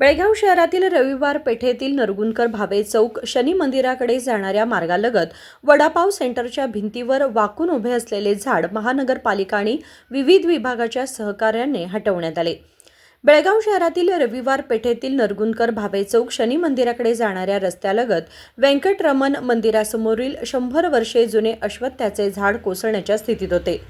बेळगाव शहरातील रविवार पेठेतील नरगुंदकर भावे चौक शनी मंदिराकडे जाणाऱ्या मार्गालगत वडापाव सेंटरच्या भिंतीवर वाकून उभे असलेले झाड महानगरपालिका आणि विविध विभागाच्या सहकार्याने हटवण्यात आले. बेळगाव शहरातील रविवार पेठेतील नरगुंदकर भावे चौक शनी मंदिराकडे जाणाऱ्या रस्त्यालगत व्यंकटरमण मंदिरासमोरील शंभर वर्षे जुने अश्वत्थ्याचे झाड कोसळण्याच्या स्थितीत होते.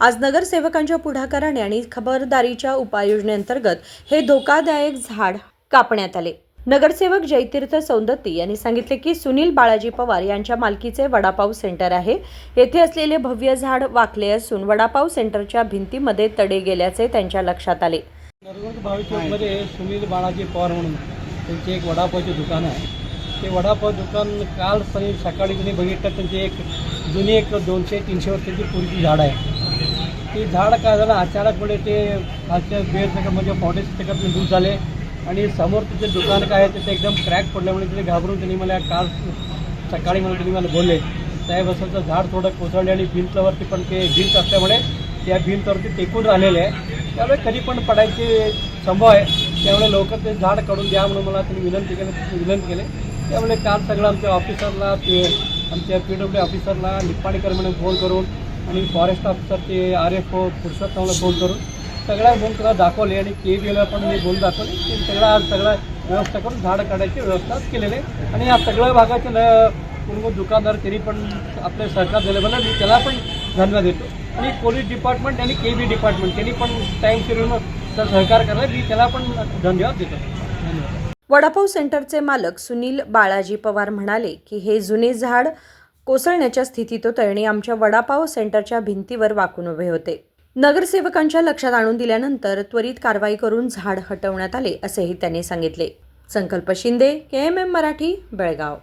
आज नगरसेवकांच्या पुढाकाराने आणि खबरदारीच्या उपाययोजनेअंतर्गत हे धोकादायक झाड कापण्यात आले. नगरसेवक जयतीर्थ सौंदत्ती यांनी सांगितले की सुनील बाळाजी पवार यांच्या मालकीचे वडापाव सेंटर आहे. येथे असलेले भव्य झाड वाकले असून वडापाव सेंटरच्या भिंतीमध्ये तडे गेल्याचे त्यांच्या लक्षात आले. भावी सुनील बाळाजी पवार म्हणून त्यांचे एक वडापावचे दुकान आहे. ते वडापाव दुकान काल सनी सकाळी तुम्ही बघितलं त्यांची एक जुनी एक दोनशे तीनशे वर्षाची पूर्वी झाड आहे. ती झाड काय झालं अचानकपणे ते खालच्या बेड सगळं म्हणजे फाउंडेशन सगळं झाले. आणि समोर तिथे दुकान काय आहे तिथे एकदम क्रॅक पडल्यामुळे तिथे घाबरून त्यांनी मला काल सकाळी मला त्यांनी मला बोलले. साहेब असं झाड थोडं कोसळले आणि भिंतवरती पण ते भिंत असल्यामुळे त्या भिंतवरती टेकून राहिलेले आहे. त्यामुळे कधी पण पडायचे संभव आहे. त्यामुळे लवकर ते झाड काढून द्या म्हणून मला त्यांनी विनंती केली विनंती केली. त्यामुळे काल सगळं आमच्या ऑफिसरला ते आमच्या पी डब्ल्यू ऑफिसरला निप्पाणीकर म्हणून फोन करून आणि फॉरेस्ट ऑफिसर ते आर एफ ओ पुरुषोत्तमला फोन करून सगळ्या म्हणून तुला दाखवले आणि के बीला पण मी बोल दाखवले. की सगळा आज व्यवस्था करून झाडं काढायची व्यवस्था केलेली आहे. आणि या सगळ्या भागाचे न दुकानदार त्यांनी पण आपले सहकार दिले आहे मी त्याला पण धन्यवाद देतो. आणि पोलीस डिपार्टमेंट आणि के बी डिपार्टमेंट त्यांनी पण टाईम शिरून सहकार करायला मी त्याला पण धन्यवाद देतो. धन्यवाद वडापाव सेंटरचे मालक सुनील बाळाजी पवार म्हणाले की हे जुने झाड कोसळण्याच्या स्थितीत होतं आणि आमच्या वडापाव सेंटरच्या भिंतीवर वाकून उभे होते. नगरसेवकांच्या लक्षात आणून दिल्यानंतर त्वरित कारवाई करून झाड हटवण्यात आले असेही त्यांनी सांगितले. Sankalp Shinde K M M Marathi Belgaum.